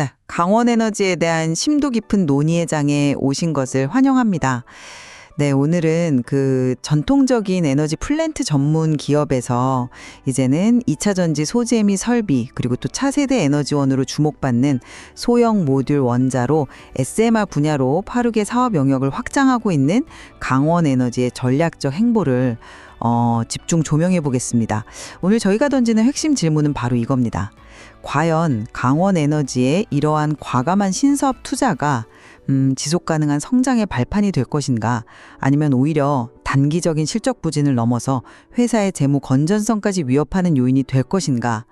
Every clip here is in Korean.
네, 강원 에너지에 대한 심도 깊은 논의의 장에 오신 것을 환영합니다. 네, 오늘은 그 전통적인 에너지 플랜트 전문 기업에서 이제는 2차 전지 소재 및 설비 그리고 또 차세대 에너지원으로 주목받는 소형 모듈 원자로 SMR 분야로 빠르게 사업 영역을 확장하고 있는 강원 에너지의 전략적 행보를 어, 집중 조명해 보겠습니다. 오늘 저희가 던지는 핵심 질문은 바로 이겁니다. 과연 강원 에너지의 이러한 과감한 신사업 투자가 음, 지속 가능한 성장의 발판이 될 것인가 아니면 오히려 단기적인 실적 부진을 넘어서 회사의 재무 건전성까지 위협하는 요인이 될 것인가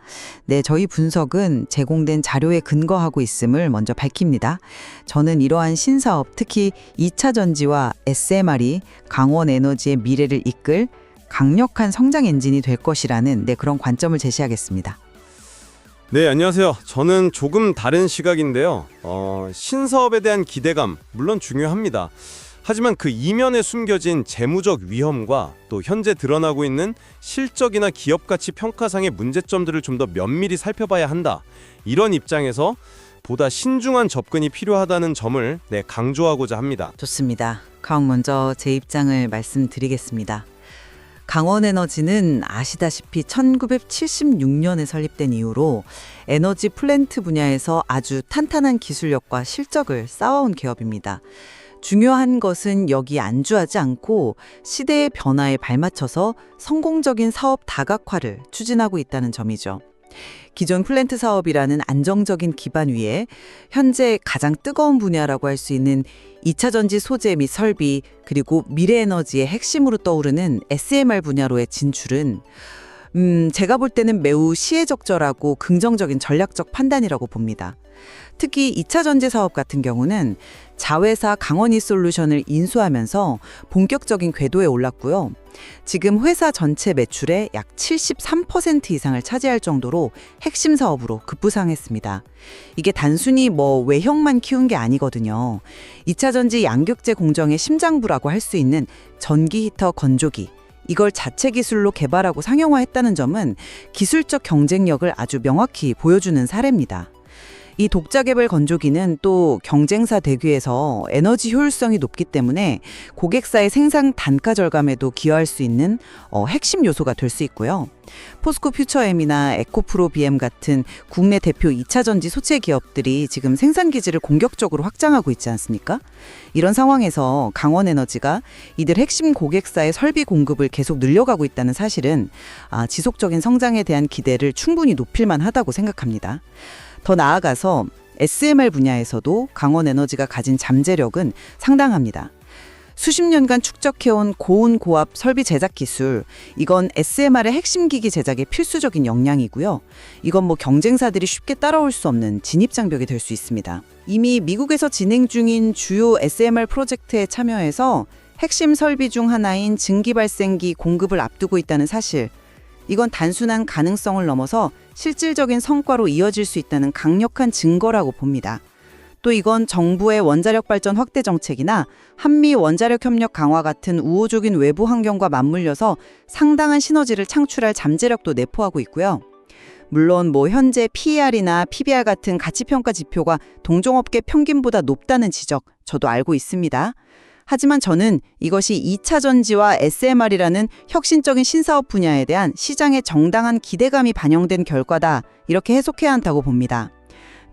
네, 저희 분석은 제공된 자료에 근거하고 있음을 먼저 밝힙니다. 저는 이러한 신사업 특히 2차 전지와 SMR이 강원 에너지의 미래를 이끌 강력한 성장 엔진이 될 것이라는 네, 그런 관점을 제시하겠습니다. 네, 안녕하세요. 저는 조금 다른 시각인데요. 어, 신사업에 대한 기대감, 물론 중요합니다. 하지만 그 이면에 숨겨진 재무적 위험과 또 현재 드러나고 있는 실적이나 기업 가치 평가상의 문제점들을 좀 더 면밀히 살펴봐야 한다. 이런 입장에서 보다 신중한 접근이 필요하다는 점을 네, 강조하고자 합니다. 좋습니다. 그럼 먼저 제 입장을 말씀드리겠습니다. 강원에너지는 아시다시피 1976년에 설립된 이후로 에너지 플랜트 분야에서 아주 탄탄한 기술력과 실적을 쌓아온 기업입니다. 중요한 것은 여기 안주하지 않고 시대의 변화에 발맞춰서 성공적인 사업 다각화를 추진하고 있다는 점이죠. 기존 플랜트 사업이라는 안정적인 기반 위에 현재 가장 뜨거운 분야라고 할 수 있는 2차 전지 소재 및 설비 그리고 미래 에너지의 핵심으로 떠오르는 SMR 분야로의 진출은 음, 제가 볼 때는 매우 시혜적절하고 긍정적인 전략적 판단이라고 봅니다. 특히 2차 전지 사업 같은 경우는 자회사 강원이 솔루션을 인수하면서 본격적인 궤도에 올랐고요. 지금 회사 전체 매출의 약 73% 이상을 차지할 정도로 핵심 사업으로 급부상했습니다. 이게 단순히 뭐 외형만 키운 게 아니거든요. 2차 전지 양극재 공정의 심장부라고 할 수 있는 전기 히터 건조기, 이걸 자체 기술로 개발하고 상용화했다는 점은 기술적 경쟁력을 아주 명확히 보여주는 사례입니다. 이 독자 개발 건조기는 또 경쟁사 대규에서 에너지 효율성이 높기 때문에 고객사의 생산 단가 절감에도 기여할 수 있는 어, 핵심 요소가 될 수 있고요. 포스코 퓨처엠이나 에코프로 BM 같은 국내 대표 2차 전지 소체 기업들이 지금 생산 기지를 공격적으로 확장하고 있지 않습니까? 이런 상황에서 강원 에너지가 이들 핵심 고객사의 설비 공급을 계속 늘려가고 있다는 사실은 아, 지속적인 성장에 대한 기대를 충분히 높일 만하다고 생각합니다. 더 나아가서 SMR 분야에서도 강원 에너지가 가진 잠재력은 상당합니다. 수십 년간 축적해온 고온 고압 설비 제작 기술, 이건 SMR의 핵심 기기 제작의 필수적인 역량이고요. 이건 뭐 경쟁사들이 쉽게 따라올 수 없는 진입 장벽이 될 수 있습니다. 이미 미국에서 진행 중인 주요 SMR 프로젝트에 참여해서 핵심 설비 중 하나인 증기 발생기 공급을 앞두고 있다는 사실, 이건 단순한 가능성을 넘어서 실질적인 성과로 이어질 수 있다는 강력한 증거라고 봅니다. 또 이건 정부의 원자력 발전 확대 정책이나 한미 원자력 협력 강화 같은 우호적인 외부 환경과 맞물려서 상당한 시너지를 창출할 잠재력도 내포하고 있고요. 물론 뭐 현재 PER이나 PBR 같은 가치평가 지표가 동종업계 평균보다 높다는 지적 저도 알고 있습니다. 하지만 저는 이것이 2차 전지와 SMR이라는 혁신적인 신사업 분야에 대한 시장의 정당한 기대감이 반영된 결과다. 이렇게 해석해야 한다고 봅니다.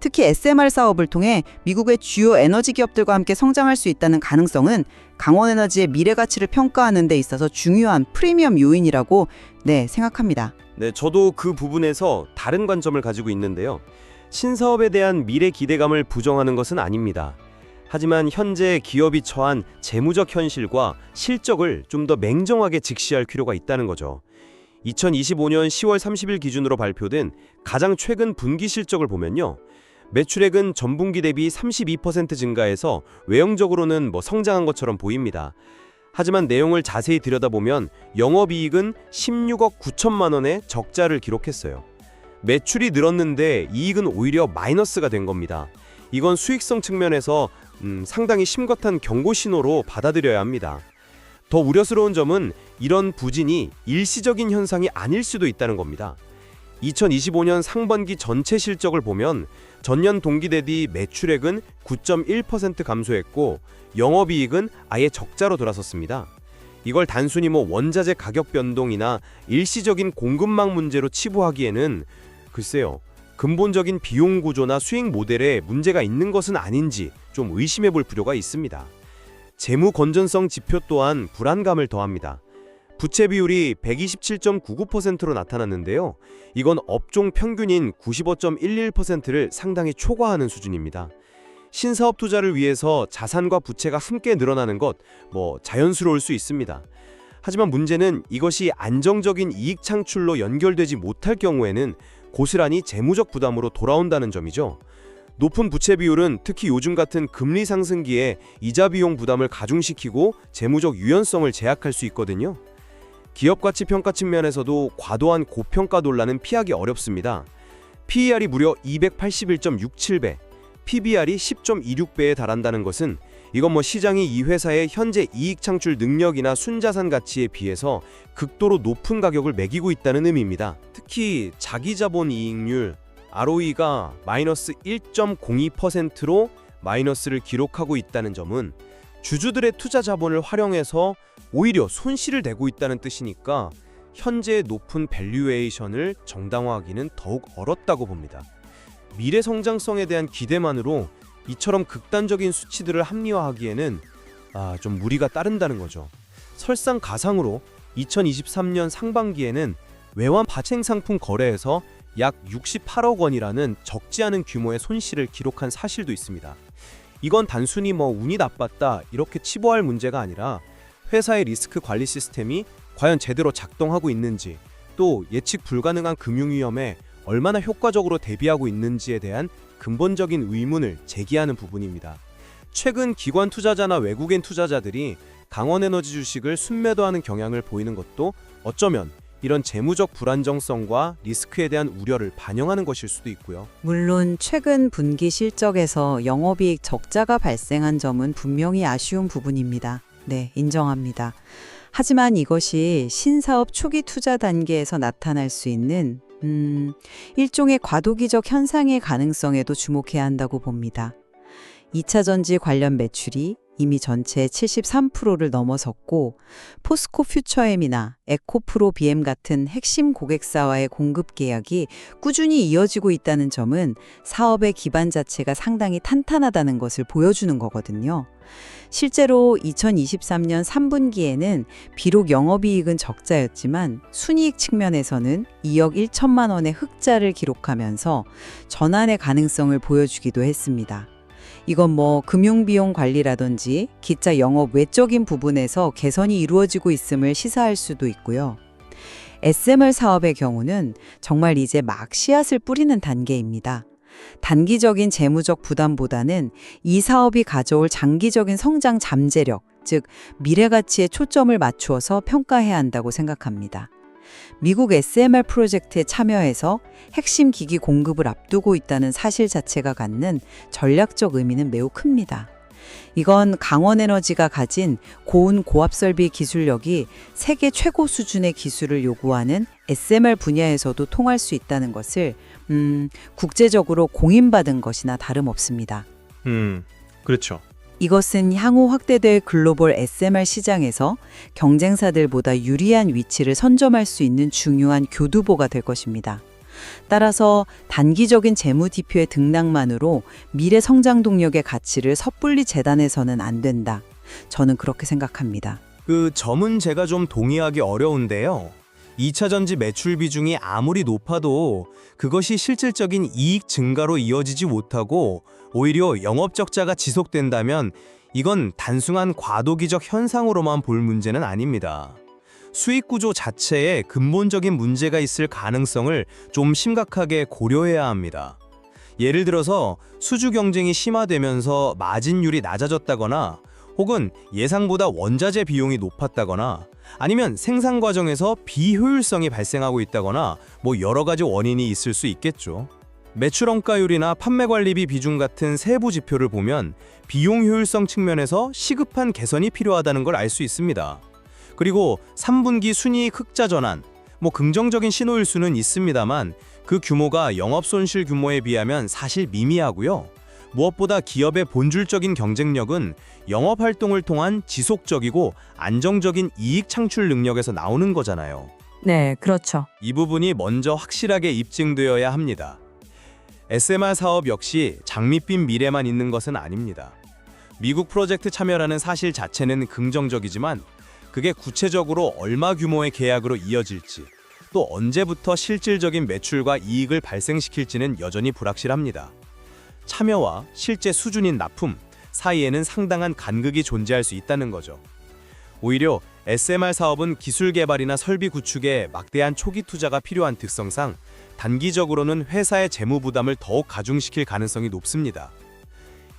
특히 SMR 사업을 통해 미국의 주요 에너지 기업들과 함께 성장할 수 있다는 가능성은 강원 에너지의 미래 가치를 평가하는 데 있어서 중요한 프리미엄 요인이라고 네, 생각합니다. 네, 저도 그 부분에서 다른 관점을 가지고 있는데요. 신사업에 대한 미래 기대감을 부정하는 것은 아닙니다. 하지만 현재 기업이 처한 재무적 현실과 실적을 좀더 맹정하게 직시할 필요가 있다는 거죠. 2025년 10월 30일 기준으로 발표된 가장 최근 분기 실적을 보면요. 매출액은 전분기 대비 32% 증가해서 외형적으로는 뭐 성장한 것처럼 보입니다. 하지만 내용을 자세히 들여다보면 영업이익은 16억 9천만 원의 적자를 기록했어요. 매출이 늘었는데 이익은 오히려 마이너스가 된 겁니다. 이건 수익성 측면에서 음, 상당히 심각한 경고 신호로 받아들여야 합니다. 더 우려스러운 점은 이런 부진이 일시적인 현상이 아닐 수도 있다는 겁니다. 2025년 상반기 전체 실적을 보면 전년 동기 대비 매출액은 9.1% 감소했고 영업이익은 아예 적자로 돌아섰습니다. 이걸 단순히 뭐 원자재 가격 변동이나 일시적인 공급망 문제로 치부하기에는 글쎄요. 근본적인 비용 구조나 수익 모델에 문제가 있는 것은 아닌지 좀 의심해 볼 필요가 있습니다. 재무 건전성 지표 또한 불안감을 더합니다. 부채 비율이 127.99%로 나타났는데요. 이건 업종 평균인 95.11%를 상당히 초과하는 수준입니다. 신사업 투자를 위해서 자산과 부채가 함께 늘어나는 것, 뭐 자연스러울 수 있습니다. 하지만 문제는 이것이 안정적인 이익 창출로 연결되지 못할 경우에는 고스란히 재무적 부담으로 돌아온다는 점이죠. 높은 부채 비율은 특히 요즘 같은 금리 상승기에 이자 비용 부담을 가중시키고 재무적 유연성을 제약할 수 있거든요. 기업 가치 평가 측면에서도 과도한 고평가 논란은 피하기 어렵습니다. PER이 무려 281.67배, PBR이 10.26배에 달한다는 것은 이건 뭐 시장이 이 회사의 현재 이익 창출 능력이나 순자산 가치에 비해서 극도로 높은 가격을 매기고 있다는 의미입니다. 특히 자기 자본 이익률 ROE가 마이너스 1.02%로 마이너스를 기록하고 있다는 점은 주주들의 투자 자본을 활용해서 오히려 손실을 내고 있다는 뜻이니까 현재의 높은 밸류에이션을 정당화하기는 더욱 어렵다고 봅니다. 미래 성장성에 대한 기대만으로 이처럼 극단적인 수치들을 합리화하기에는 아, 좀 무리가 따른다는 거죠. 설상 가상으로 2023년 상반기에는 외환 파생 상품 거래에서 약 68억 원이라는 적지 않은 규모의 손실을 기록한 사실도 있습니다. 이건 단순히 뭐 운이 나빴다 이렇게 치부할 문제가 아니라 회사의 리스크 관리 시스템이 과연 제대로 작동하고 있는지 또 예측 불가능한 금융 위험에 얼마나 효과적으로 대비하고 있는지에 대한 근본적인 의문을 제기하는 부분입니다. 최근 기관 투자자나 외국인 투자자들이 강원에너지 주식을 순매도하는 경향을 보이는 것도 어쩌면 이런 재무적 불안정성과 리스크에 대한 우려를 반영하는 것일 수도 있고요. 물론 최근 분기 실적에서 영업이익 적자가 발생한 점은 분명히 아쉬운 부분입니다. 네, 인정합니다. 하지만 이것이 신사업 초기 투자 단계에서 나타날 수 있는 음, 일종의 과도기적 현상의 가능성에도 주목해야 한다고 봅니다. 2차 전지 관련 매출이 이미 전체의 73%를 넘어섰고 포스코 퓨처엠이나 에코프로 BM 같은 핵심 고객사와의 공급 계약이 꾸준히 이어지고 있다는 점은 사업의 기반 자체가 상당히 탄탄하다는 것을 보여주는 거거든요. 실제로 2023년 3분기에는 비록 영업이익은 적자였지만 순이익 측면에서는 2억 1천만 원의 흑자를 기록하면서 전환의 가능성을 보여주기도 했습니다. 이건 뭐 금융비용 관리라든지 기타 영업 외적인 부분에서 개선이 이루어지고 있음을 시사할 수도 있고요. SMR 사업의 경우는 정말 이제 막 씨앗을 뿌리는 단계입니다. 단기적인 재무적 부담보다는 이 사업이 가져올 장기적인 성장 잠재력, 즉 미래 가치에 초점을 맞추어서 평가해야 한다고 생각합니다. 미국 SMR 프로젝트에 참여해서 핵심 기기 공급을 앞두고 있다는 사실 자체가 갖는 전략적 의미는 매우 큽니다. 이건 강원에너지가 가진 고운 고압 설비 기술력이 세계 최고 수준의 기술을 요구하는 SMR 분야에서도 통할 수 있다는 것을 음, 국제적으로 공인받은 것이나 다름없습니다. 음, 그렇죠. 이것은 향후 확대될 글로벌 SMR 시장에서 경쟁사들보다 유리한 위치를 선점할 수 있는 중요한 교두보가 될 것입니다. 따라서 단기적인 재무 지표의 등락만으로 미래 성장 동력의 가치를 섣불리 재단해서는 안 된다. 저는 그렇게 생각합니다. 그 점은 제가 좀 동의하기 어려운데요. 2차 전지 매출 비중이 아무리 높아도 그것이 실질적인 이익 증가로 이어지지 못하고 오히려 영업 적자가 지속된다면 이건 단순한 과도기적 현상으로만 볼 문제는 아닙니다. 수익 구조 자체에 근본적인 문제가 있을 가능성을 좀 심각하게 고려해야 합니다. 예를 들어서 수주 경쟁이 심화되면서 마진율이 낮아졌다거나 혹은 예상보다 원자재 비용이 높았다거나 아니면 생산 과정에서 비효율성이 발생하고 있다거나 뭐 여러 가지 원인이 있을 수 있겠죠. 매출 원가율이나 판매 관리비 비중 같은 세부 지표를 보면 비용 효율성 측면에서 시급한 개선이 필요하다는 걸 알 수 있습니다. 그리고 3분기 순이익 흑자 전환, 뭐 긍정적인 신호일 수는 있습니다만 그 규모가 영업 손실 규모에 비하면 사실 미미하고요. 무엇보다 기업의 본질적인 경쟁력은 영업 활동을 통한 지속적이고 안정적인 이익 창출 능력에서 나오는 거잖아요. 네, 그렇죠. 이 부분이 먼저 확실하게 입증되어야 합니다. SMR 사업 역시 장밋빛 미래만 있는 것은 아닙니다. 미국 프로젝트 참여라는 사실 자체는 긍정적이지만 그게 구체적으로 얼마 규모의 계약으로 이어질지 또 언제부터 실질적인 매출과 이익을 발생시킬지는 여전히 불확실합니다. 참여와 실제 수준인 납품 사이에는 상당한 간극이 존재할 수 있다는 거죠. 오히려 SMR 사업은 기술 개발이나 설비 구축에 막대한 초기 투자가 필요한 특성상 단기적으로는 회사의 재무 부담을 더욱 가중시킬 가능성이 높습니다.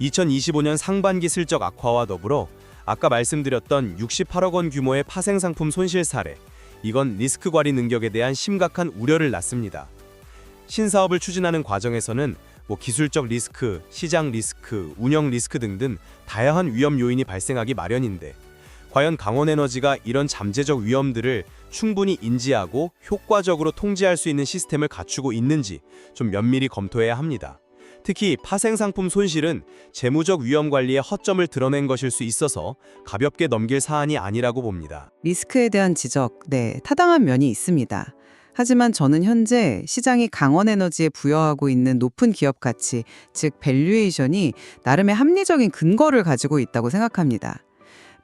2025년 상반기 실적 악화와 더불어 아까 말씀드렸던 68억 원 규모의 파생 상품 손실 사례, 이건 리스크 관리 능력에 대한 심각한 우려를 낳습니다. 신사업을 추진하는 과정에서는 뭐 기술적 리스크, 시장 리스크, 운영 리스크 등등 다양한 위험 요인이 발생하기 마련인데 과연 강원에너지가 이런 잠재적 위험들을 충분히 인지하고 효과적으로 통제할 수 있는 시스템을 갖추고 있는지 좀 면밀히 검토해야 합니다. 특히 파생 상품 손실은 재무적 위험 관리의 허점을 드러낸 것일 수 있어서 가볍게 넘길 사안이 아니라고 봅니다. 리스크에 대한 지적, 네, 타당한 면이 있습니다. 하지만 저는 현재 시장이 강원 에너지에 부여하고 있는 높은 기업 가치, 즉 밸류에이션이 나름의 합리적인 근거를 가지고 있다고 생각합니다.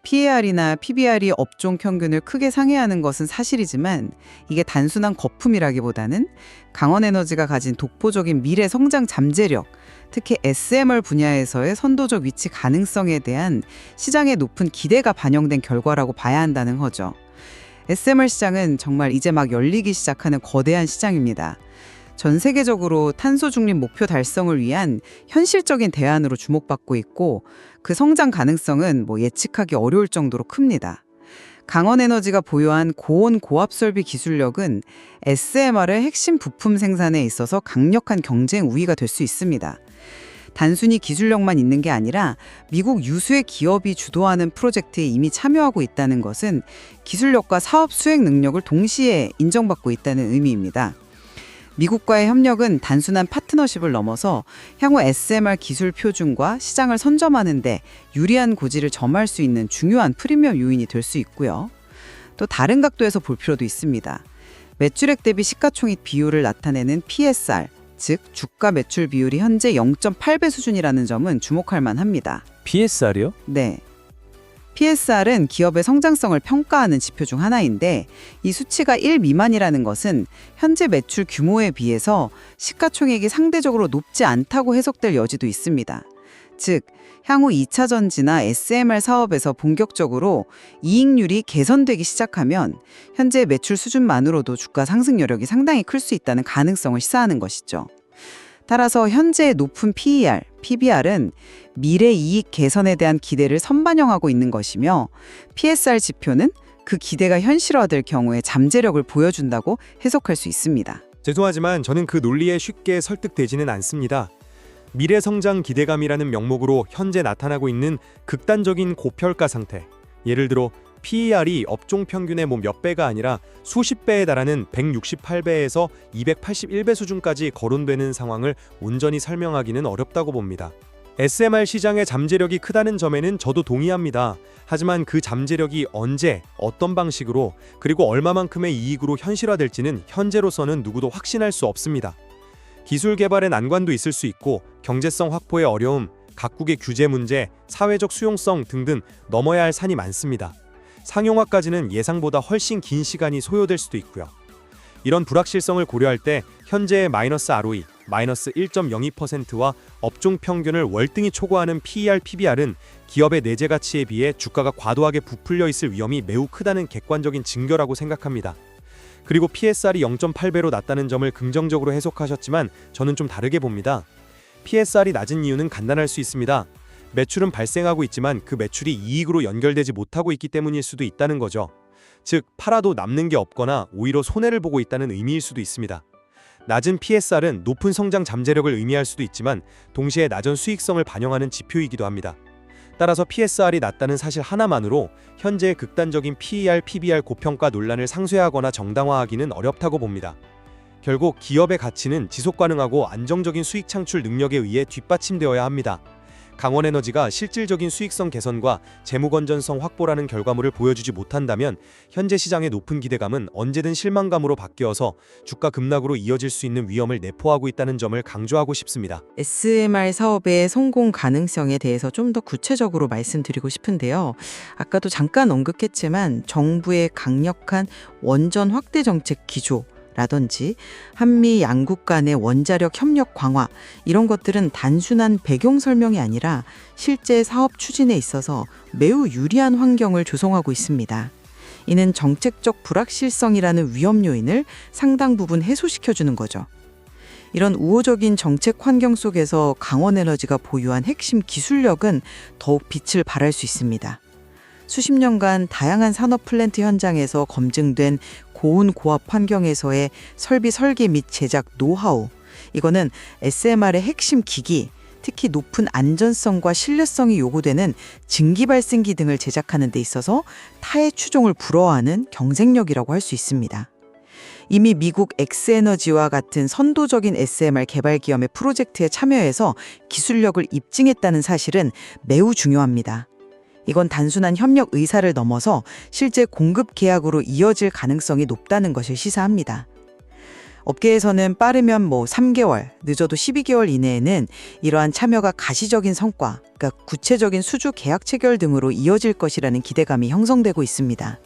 PAR이나 PBR이 업종 평균을 크게 상회하는 것은 사실이지만 이게 단순한 거품이라기보다는 강원에너지가 가진 독보적인 미래 성장 잠재력, 특히 SMR 분야에서의 선도적 위치 가능성에 대한 시장의 높은 기대가 반영된 결과라고 봐야 한다는 거죠. SMR 시장은 정말 이제 막 열리기 시작하는 거대한 시장입니다. 전 세계적으로 탄소 중립 목표 달성을 위한 현실적인 대안으로 주목받고 있고 그 성장 가능성은 뭐 예측하기 어려울 정도로 큽니다. 강원에너지가 보유한 고온 고압 설비 기술력은 SMR의 핵심 부품 생산에 있어서 강력한 경쟁 우위가 될 수 있습니다. 단순히 기술력만 있는 게 아니라 미국 유수의 기업이 주도하는 프로젝트에 이미 참여하고 있다는 것은 기술력과 사업 수행 능력을 동시에 인정받고 있다는 의미입니다. 미국과의 협력은 단순한 파트너십을 넘어서 향후 SMR 기술 표준과 시장을 선점하는데 유리한 고지를 점할 수 있는 중요한 프리미엄 요인이 될 수 있고요. 또 다른 각도에서 볼 필요도 있습니다. 매출액 대비 시가총액 비율을 나타내는 PSR, 즉 주가 매출 비율이 현재 0.8배 수준이라는 점은 주목할 만합니다. PSR이요? 네. PSR은 기업의 성장성을 평가하는 지표 중 하나인데 이 수치가 1 미만이라는 것은 현재 매출 규모에 비해서 시가총액이 상대적으로 높지 않다고 해석될 여지도 있습니다. 즉, 향후 2차 전지나 SMR 사업에서 본격적으로 이익률이 개선되기 시작하면 현재 매출 수준만으로도 주가 상승 여력이 상당히 클 수 있다는 가능성을 시사하는 것이죠. 따라서 현재 높은 PER, PBR은 미래 이익 개선에 대한 기대를 선반영하고 있는 것이며 PSR 지표는 그 기대가 현실화될 경우에 잠재력을 보여준다고 해석할 수 있습니다. 죄송하지만 저는 그 논리에 쉽게 설득되지는 않습니다. 미래 성장 기대감이라는 명목으로 현재 나타나고 있는 극단적인 고평가 상태. 예를 들어 PER이 업종 평균의 뭐 몇 배가 아니라 수십 배에 달하는 168배에서 281배 수준까지 거론되는 상황을 온전히 설명하기는 어렵다고 봅니다. SMR 시장의 잠재력이 크다는 점에는 저도 동의합니다. 하지만 그 잠재력이 언제, 어떤 방식으로, 그리고 얼마만큼의 이익으로 현실화될지는 현재로서는 누구도 확신할 수 없습니다. 기술 개발의 난관도 있을 수 있고 경제성 확보의 어려움, 각국의 규제 문제, 사회적 수용성 등등 넘어야 할 산이 많습니다. 상용화까지는 예상보다 훨씬 긴 시간이 소요될 수도 있고요. 이런 불확실성을 고려할 때 현재의 마이너스 ROE, 마이너스 1.02%와 업종 평균을 월등히 초과하는 PER, PBR은 기업의 내재 가치에 비해 주가가 과도하게 부풀려 있을 위험이 매우 크다는 객관적인 증거라고 생각합니다. 그리고 PSR이 0.8배로 낮다는 점을 긍정적으로 해석하셨지만 저는 좀 다르게 봅니다. PSR이 낮은 이유는 간단할 수 있습니다. 매출은 발생하고 있지만 그 매출이 이익으로 연결되지 못하고 있기 때문일 수도 있다는 거죠. 즉, 팔아도 남는 게 없거나 오히려 손해를 보고 있다는 의미일 수도 있습니다. 낮은 PSR은 높은 성장 잠재력을 의미할 수도 있지만 동시에 낮은 수익성을 반영하는 지표이기도 합니다. 따라서 PSR이 낮다는 사실 하나만으로 현재의 극단적인 PER, PBR 고평가 논란을 상쇄하거나 정당화하기는 어렵다고 봅니다. 결국 기업의 가치는 지속 가능하고 안정적인 수익 창출 능력에 의해 뒷받침되어야 합니다. 강원에너지가 실질적인 수익성 개선과 재무 건전성 확보라는 결과물을 보여주지 못한다면 현재 시장의 높은 기대감은 언제든 실망감으로 바뀌어서 주가 급락으로 이어질 수 있는 위험을 내포하고 있다는 점을 강조하고 싶습니다. SMR 사업의 성공 가능성에 대해서 좀 더 구체적으로 말씀드리고 싶은데요. 아까도 잠깐 언급했지만 정부의 강력한 원전 확대 정책 기조 라든지 한미 양국 간의 원자력 협력 강화 이런 것들은 단순한 배경 설명이 아니라 실제 사업 추진에 있어서 매우 유리한 환경을 조성하고 있습니다. 이는 정책적 불확실성이라는 위험 요인을 상당 부분 해소시켜 주는 거죠. 이런 우호적인 정책 환경 속에서 강원 에너지가 보유한 핵심 기술력은 더욱 빛을 발할 수 있습니다. 수십 년간 다양한 산업 플랜트 현장에서 검증된 고온 고압 환경에서의 설비 설계 및 제작 노하우. 이거는 SMR의 핵심 기기, 특히 높은 안전성과 신뢰성이 요구되는 증기 발생기 등을 제작하는 데 있어서 타의 추종을 불허하는 경쟁력이라고 할 수 있습니다. 이미 미국 엑스에너지와 같은 선도적인 SMR 개발 기업의 프로젝트에 참여해서 기술력을 입증했다는 사실은 매우 중요합니다. 이건 단순한 협력 의사를 넘어서 실제 공급 계약으로 이어질 가능성이 높다는 것을 시사합니다. 업계에서는 빠르면 뭐 3개월, 늦어도 12개월 이내에는 이러한 참여가 가시적인 성과, 그러니까 구체적인 수주 계약 체결 등으로 이어질 것이라는 기대감이 형성되고 있습니다.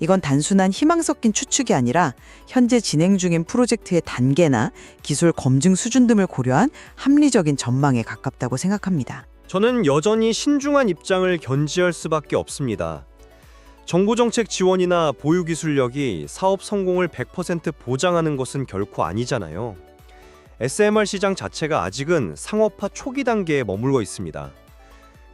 이건 단순한 희망 섞인 추측이 아니라 현재 진행 중인 프로젝트의 단계나 기술 검증 수준 등을 고려한 합리적인 전망에 가깝다고 생각합니다. 저는 여전히 신중한 입장을 견지할 수밖에 없습니다. 정부 정책 지원이나 보유 기술력이 사업 성공을 100% 보장하는 것은 결코 아니잖아요. SMR 시장 자체가 아직은 상업화 초기 단계에 머물고 있습니다.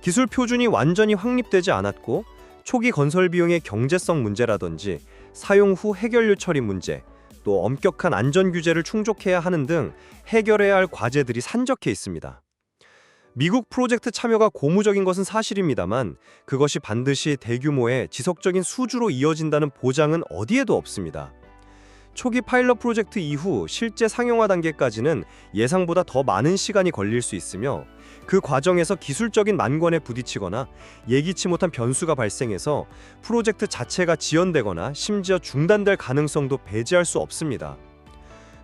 기술 표준이 완전히 확립되지 않았고 초기 건설 비용의 경제성 문제라든지 사용 후 해결료 처리 문제, 또 엄격한 안전 규제를 충족해야 하는 등 해결해야 할 과제들이 산적해 있습니다. 미국 프로젝트 참여가 고무적인 것은 사실입니다만 그것이 반드시 대규모의 지속적인 수주로 이어진다는 보장은 어디에도 없습니다. 초기 파일럿 프로젝트 이후 실제 상용화 단계까지는 예상보다 더 많은 시간이 걸릴 수 있으며 그 과정에서 기술적인 난관에 부딪히거나 예기치 못한 변수가 발생해서 프로젝트 자체가 지연되거나 심지어 중단될 가능성도 배제할 수 없습니다.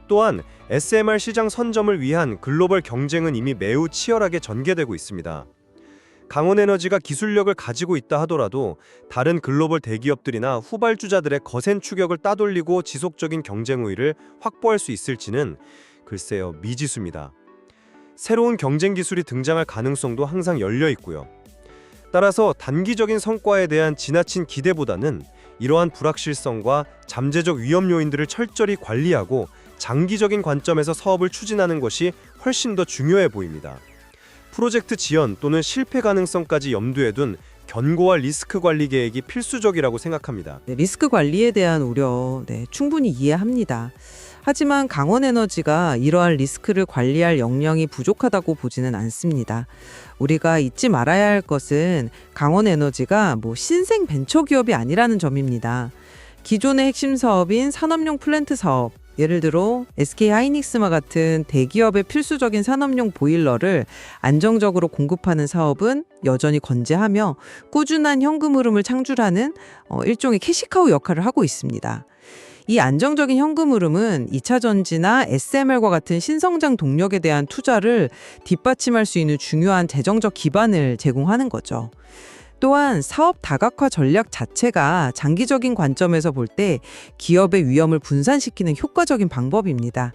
또한 SMR 시장 선점을 위한 글로벌 경쟁은 이미 매우 치열하게 전개되고 있습니다. 강원에너지가 기술력을 가지고 있다 하더라도 다른 글로벌 대기업들이나 후발주자들의 거센 추격을 따돌리고 지속적인 경쟁 우위를 확보할 수 있을지는 글쎄요 미지수입니다. 새로운 경쟁 기술이 등장할 가능성도 항상 열려 있고요. 따라서 단기적인 성과에 대한 지나친 기대보다는 이러한 불확실성과 잠재적 위험 요인들을 철저히 관리하고 장기적인 관점에서 사업을 추진하는 것이 훨씬 더 중요해 보입니다. 프로젝트 지연 또는 실패 가능성까지 염두에 둔 견고한 리스크 관리 계획이 필수적이라고 생각합니다. 네, 리스크 관리에 대한 우려 네, 충분히 이해합니다. 하지만 강원에너지가 이러한 리스크를 관리할 역량이 부족하다고 보지는 않습니다. 우리가 잊지 말아야 할 것은 강원에너지가 뭐 신생 벤처 기업이 아니라는 점입니다. 기존의 핵심 사업인 산업용 플랜트 사업, 예를 들어 SK 하이닉스와 같은 대기업의 필수적인 산업용 보일러를 안정적으로 공급하는 사업은 여전히 건재하며 꾸준한 현금 흐름을 창출하는 어, 일종의 캐시카우 역할을 하고 있습니다. 이 안정적인 현금 흐름은 2차 전지나 SMR과 같은 신성장 동력에 대한 투자를 뒷받침할 수 있는 중요한 재정적 기반을 제공하는 거죠. 또한 사업 다각화 전략 자체가 장기적인 관점에서 볼 때 기업의 위험을 분산시키는 효과적인 방법입니다.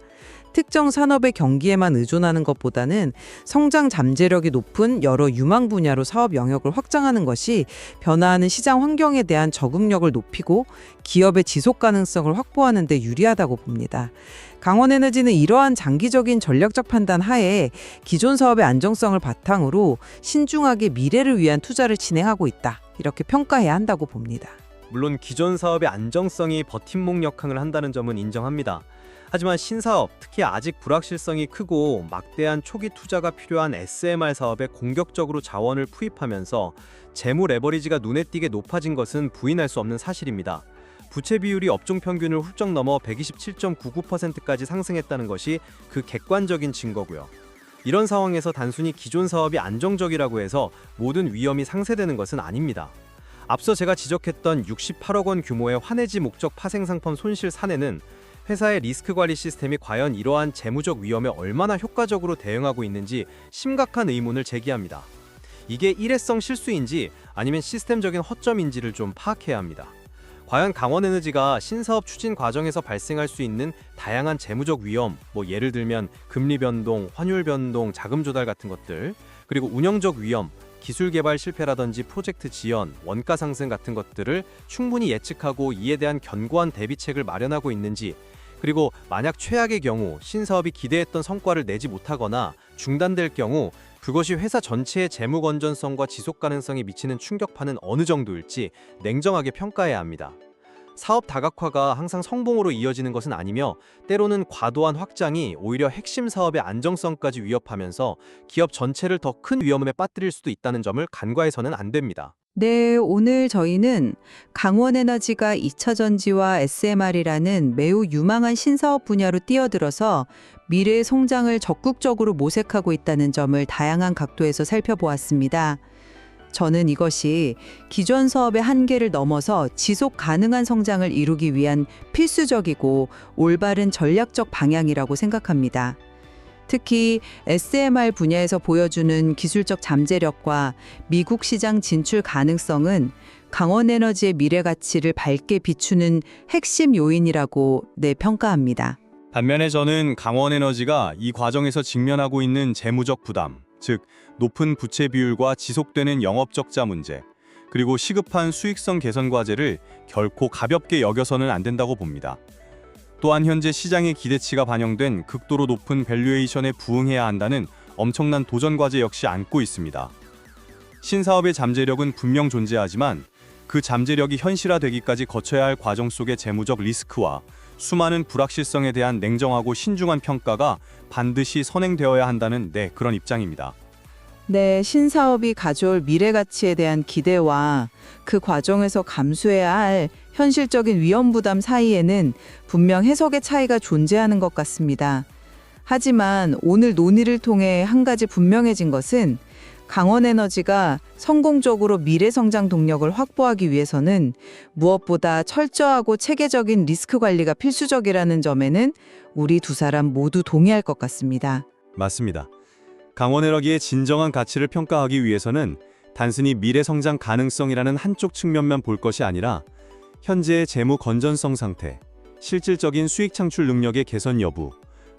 특정 산업의 경기에만 의존하는 것보다는 성장 잠재력이 높은 여러 유망 분야로 사업 영역을 확장하는 것이 변화하는 시장 환경에 대한 적응력을 높이고 기업의 지속 가능성을 확보하는 데 유리하다고 봅니다. 강원에너지는 이러한 장기적인 전략적 판단 하에 기존 사업의 안정성을 바탕으로 신중하게 미래를 위한 투자를 진행하고 있다. 이렇게 평가해야 한다고 봅니다. 물론 기존 사업의 안정성이 버팀목 역할을 한다는 점은 인정합니다. 하지만 신사업, 특히 아직 불확실성이 크고 막대한 초기 투자가 필요한 SMR 사업에 공격적으로 자원을 투입하면서 재무 레버리지가 눈에 띄게 높아진 것은 부인할 수 없는 사실입니다. 부채 비율이 업종 평균을 훌쩍 넘어 127.99%까지 상승했다는 것이 그 객관적인 증거고요. 이런 상황에서 단순히 기존 사업이 안정적이라고 해서 모든 위험이 상쇄되는 것은 아닙니다. 앞서 제가 지적했던 68억 원 규모의 환해지 목적 파생 상품 손실 사내는 회사의 리스크 관리 시스템이 과연 이러한 재무적 위험에 얼마나 효과적으로 대응하고 있는지 심각한 의문을 제기합니다. 이게 일회성 실수인지 아니면 시스템적인 허점인지를 좀 파악해야 합니다. 과연 강원에너지가 신사업 추진 과정에서 발생할 수 있는 다양한 재무적 위험, 뭐 예를 들면 금리 변동, 환율 변동, 자금 조달 같은 것들, 그리고 운영적 위험, 기술 개발 실패라든지 프로젝트 지연, 원가 상승 같은 것들을 충분히 예측하고 이에 대한 견고한 대비책을 마련하고 있는지, 그리고 만약 최악의 경우 신사업이 기대했던 성과를 내지 못하거나 중단될 경우 그것이 회사 전체의 재무 건전성과 지속 가능성에 미치는 충격파는 어느 정도일지 냉정하게 평가해야 합니다. 사업 다각화가 항상 성공으로 이어지는 것은 아니며 때로는 과도한 확장이 오히려 핵심 사업의 안정성까지 위협하면서 기업 전체를 더 큰 위험에 빠뜨릴 수도 있다는 점을 간과해서는 안 됩니다. 네, 오늘 저희는 강원에너지가 2차 전지와 SMR이라는 매우 유망한 신사업 분야로 뛰어들어서 미래의 성장을 적극적으로 모색하고 있다는 점을 다양한 각도에서 살펴보았습니다. 저는 이것이 기존 사업의 한계를 넘어서 지속 가능한 성장을 이루기 위한 필수적이고 올바른 전략적 방향이라고 생각합니다. 특히 SMR 분야에서 보여주는 기술적 잠재력과 미국 시장 진출 가능성은 강원 에너지의 미래 가치를 밝게 비추는 핵심 요인이라고 네, 평가합니다. 반면에 저는 강원 에너지가 이 과정에서 직면하고 있는 재무적 부담, 즉 높은 부채 비율과 지속되는 영업 적자 문제, 그리고 시급한 수익성 개선 과제를 결코 가볍게 여겨서는 안 된다고 봅니다. 또한 현재 시장의 기대치가 반영된 극도로 높은 밸류에이션에 부응해야 한다는 엄청난 도전 과제 역시 안고 있습니다. 신사업의 잠재력은 분명 존재하지만 그 잠재력이 현실화되기까지 거쳐야 할 과정 속의 재무적 리스크와 수많은 불확실성에 대한 냉정하고 신중한 평가가 반드시 선행되어야 한다는 네, 그런 입장입니다. 네, 신사업이 가져올 미래 가치에 대한 기대와 그 과정에서 감수해야 할 현실적인 위험 부담 사이에는 분명 해석의 차이가 존재하는 것 같습니다. 하지만 오늘 논의를 통해 한 가지 분명해진 것은 강원 에너지가 성공적으로 미래 성장 동력을 확보하기 위해서는 무엇보다 철저하고 체계적인 리스크 관리가 필수적이라는 점에는 우리 두 사람 모두 동의할 것 같습니다. 맞습니다. 강원 에너기의 진정한 가치를 평가하기 위해서는 단순히 미래 성장 가능성이라는 한쪽 측면만 볼 것이 아니라 현재의 재무 건전성 상태, 실질적인 수익 창출 능력의 개선 여부,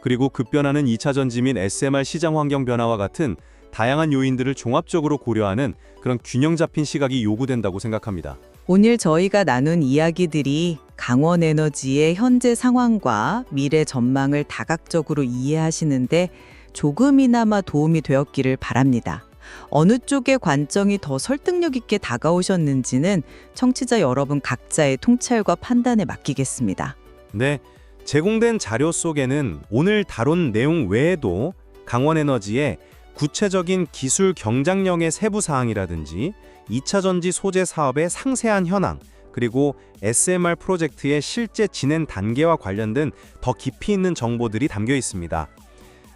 그리고 급변하는 2차 전지 및 SMR 시장 환경 변화와 같은 다양한 요인들을 종합적으로 고려하는 그런 균형 잡힌 시각이 요구된다고 생각합니다. 오늘 저희가 나눈 이야기들이 강원 에너지의 현재 상황과 미래 전망을 다각적으로 이해하시는데 조금이나마 도움이 되었기를 바랍니다. 어느 쪽의 관점이 더 설득력 있게 다가오셨는지는 청취자 여러분 각자의 통찰과 판단에 맡기겠습니다. 네, 제공된 자료 속에는 오늘 다룬 내용 외에도 강원에너지의 구체적인 기술 경장령의 세부 사항이라든지 2차 전지 소재 사업의 상세한 현황, 그리고 SMR 프로젝트의 실제 진행 단계와 관련된 더 깊이 있는 정보들이 담겨 있습니다.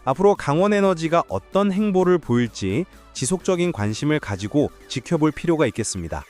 앞으로 강원에너지가 어떤 행보를 보일지 지속적인 관심을 가지고 지켜볼 필요가 있겠습니다.